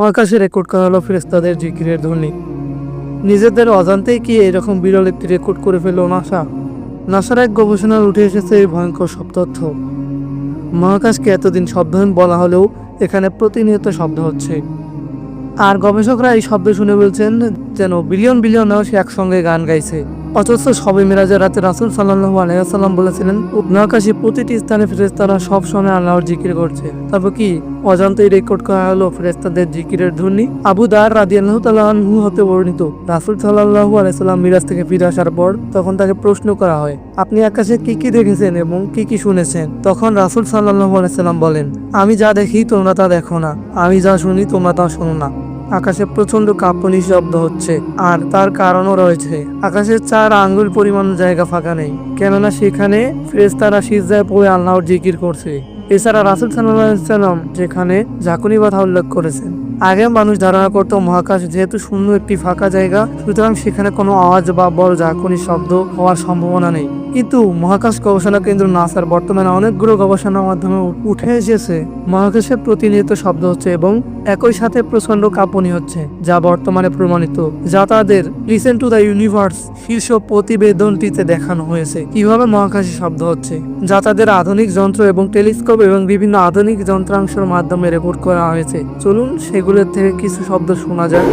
মহাকাশে রেকর্ড করা হলো ফেরেস্তাদের জিকিরের ধ্বনি। নিজেদের অজান্তেই কি এরকম বিরল একটি রেকর্ড করে ফেলল নাসা? নাসার এক গবেষণার উঠে এসেছে এই ভয়ঙ্কর সব তথ্য। মহাকাশকে এতদিন শব্দহীন বলা হলেও এখানে প্রতিনিয়ত শব্দ হচ্ছে। আর গবেষকরা এই শব্দ শুনে বলছেন, যেন বিলিয়ন বিলিয়ন মানুষ একসঙ্গে গান গাইছে। অথচ সবে মিরাজের রাতে রাসুল সাল্লাহ আলাইসাল্লাম বলেছিলেন মহাকাশে প্রতিটি স্থানে ফেরেস্তারা সব সময় আল্লাহর জিকির করছে। তবে কি অজান্তেই রেকর্ড করা হলো ফেরেস্তাদের জিকিরের ধ্বনি? আবু দার রাদি আল্লাহ হতে বর্ণিত, রাসুল সাল্লাহু আলাইসাল্লাম মিরাজ থেকে ফিরে আসার পর তখন তাকে প্রশ্ন করা হয়, আপনি আকাশে কি কি দেখেছেন এবং কি কি শুনেছেন? তখন রাসুল সাল্লাহু আলাইসাল্লাম বলেন, আমি যা দেখি তোমরা তা দেখো না, আমি যা শুনি তোমরা তা শোনো না। আকাশে প্রচণ্ড কাঁপুনি শব্দ হচ্ছে, আর তার কারণও রয়েছে। আকাশের চার আঙ্গুল পরিমাণ জায়গা ফাঁকা নেই, কেননা সেখানে ফেরেস্তারা সিজায় পড়ে আল্লাহর জিকির করছে। এছাড়া রাসুল সাল্লাম যেখানে ঝাঁকুনি কথা উল্লেখ করেছেন। আগে মানুষ ধারণা করত মহাকাশ যেহেতু শূন্য একটি ফাঁকা জায়গা, সুতরাং সেখানে কোনো আওয়াজ বা বড় ঝাঁকুনি শব্দ হওয়ার সম্ভাবনা নেই। কিন্তু মহাকাশ গবেষণা কেন্দ্র নাসার বর্তমানে অনেকগুলো গবেষণার মাধ্যমে উঠে এসেছে। মহাকাশে প্রতিনিয়ত শব্দ হচ্ছে এবং একই সাথে প্রচণ্ড কাঁপুনি হচ্ছে, যা বর্তমানে প্রমাণিত, যা তাদের লিসেন টু দ্য ইউনিভার্স শীর্ষ প্রতিবেদনটিতে দেখানো হয়েছে। কীভাবে মহাকাশে শব্দ হচ্ছে? যা তাদের আধুনিক যন্ত্র এবং টেলিস্কোপ এবং বিভিন্ন আধুনিক যন্ত্রাংশের মাধ্যমে রেকর্ড করা হয়েছে। চলুন সেগুলোর থেকে কিছু শব্দ শোনা যায়।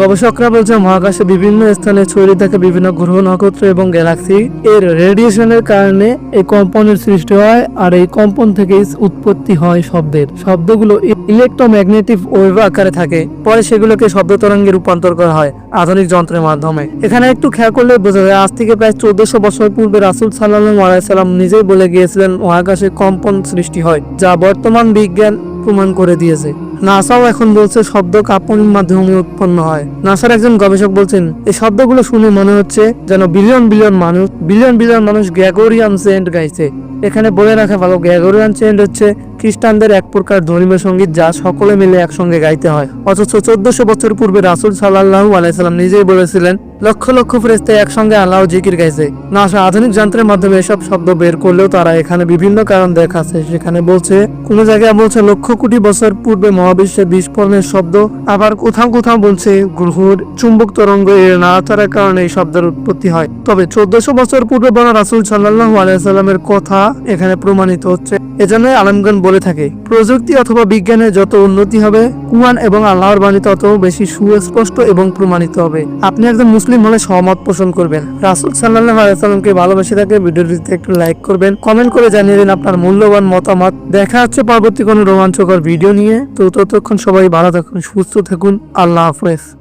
গবেষকরা বলছে মহাকাশে বিভিন্ন স্থানে ছড়িয়ে থাকে বিভিন্ন গ্রহ, নক্ষত্র এবং গ্যালাক্সি এর রেডিয়েশনের কারণে এই কম্পনের সৃষ্টি হয় আর এই কম্পন থেকে উৎপত্তি হয় শব্দের। শব্দগুলো ইলেকট্রোম্যাগনেটিক ওয়েভ আকারে থাকে, পরে সেগুলোকে শব্দ তরঙ্গে রূপান্তর করা হয় আধুনিক যন্ত্রের মাধ্যমে। এখানে একটু খেয়াল করলে বোঝা যায়, আজ থেকে প্রায় চোদ্দশো বছর পূর্বে রাসুল সাল্লাম আলাইসাল্লাম নিজেই বলে গিয়েছিলেন, মহাকাশে কম্পন সৃষ্টি হয়, যা বর্তমান বিজ্ঞান প্রমাণ করে দিয়েছে। নাসাও এখন বলছে শব্দ কাঁপনির মাধ্যমে উৎপন্ন হয়। নাসার একজন গবেষক বলছেন, এই শব্দগুলো শুনে মনে হচ্ছে যেন বিলিয়ন বিলিয়ন মানুষ বিলিয়ন বিলিয়ন মানুষ গ্যাগোরিয়ান সেন্ট গাইছে। এখানে বলে রাখা ভালো, গ্যাগোরিয়ান সেন্ট হচ্ছে খ্রিস্টানদের এক প্রকার ধর্মীয় সংগীত যা সকলে মিলে একসঙ্গে গাইতে হয়। অথচ চোদ্দশো বছর পূর্বে রাসুল সাল্লাহু আলাইসাল্লাম নিজেই বলেছিলেন, লক্ষ লক্ষ ফেরেস্তায় একসঙ্গে আল্লাহ জিকির গাইছে। নাসা আধুনিক যন্ত্রের মাধ্যমে এসব শব্দ বের করলেও তারা এখানে বিভিন্ন কারণ দেখাচ্ছে। সেখানে বলছে, কোন জায়গায় বলছে লক্ষ কোটি বছর পূর্বে মহাবিশ্বে বিস্ফোরণের শব্দ আবার কোথাও কোথাও বলছে, গ্রহর চুম্বক তরঙ্গ এর নাড়াচাড়ার কারণে এই শব্দের উৎপত্তি হয়। তবে চোদ্দশো বছর পূর্বে বলা রাসুল সাল্লাহ আলাইসাল্লামের কথা এখানে প্রমাণিত হচ্ছে। এজন্য আলমগণ বলে থাকে, প্রযুক্তি অথবা বিজ্ঞানের যত উন্নতি হবে, কুরআন এবং আল্লাহর বাণী তত বেশি সুস্পষ্ট এবং প্রমাণিত হবে। আপনি একজন মুসলিম হলে সহমত পোষণ করবেন। রাসুল সাল্লাহ আলাইসাল্লামকে ভালোবেসে থাকে ভিডিওটিতে একটু লাইক করবেন। কমেন্ট করে জানিয়ে দিন আপনার মূল্যবান মতামত। দেখা হচ্ছে পরবর্তী কোনো রোমাঞ্চকর ভিডিও নিয়ে। তো ততক্ষণ সবাই ভালো থাকুন, সুস্থ থাকুন। আল্লাহ হাফেজ।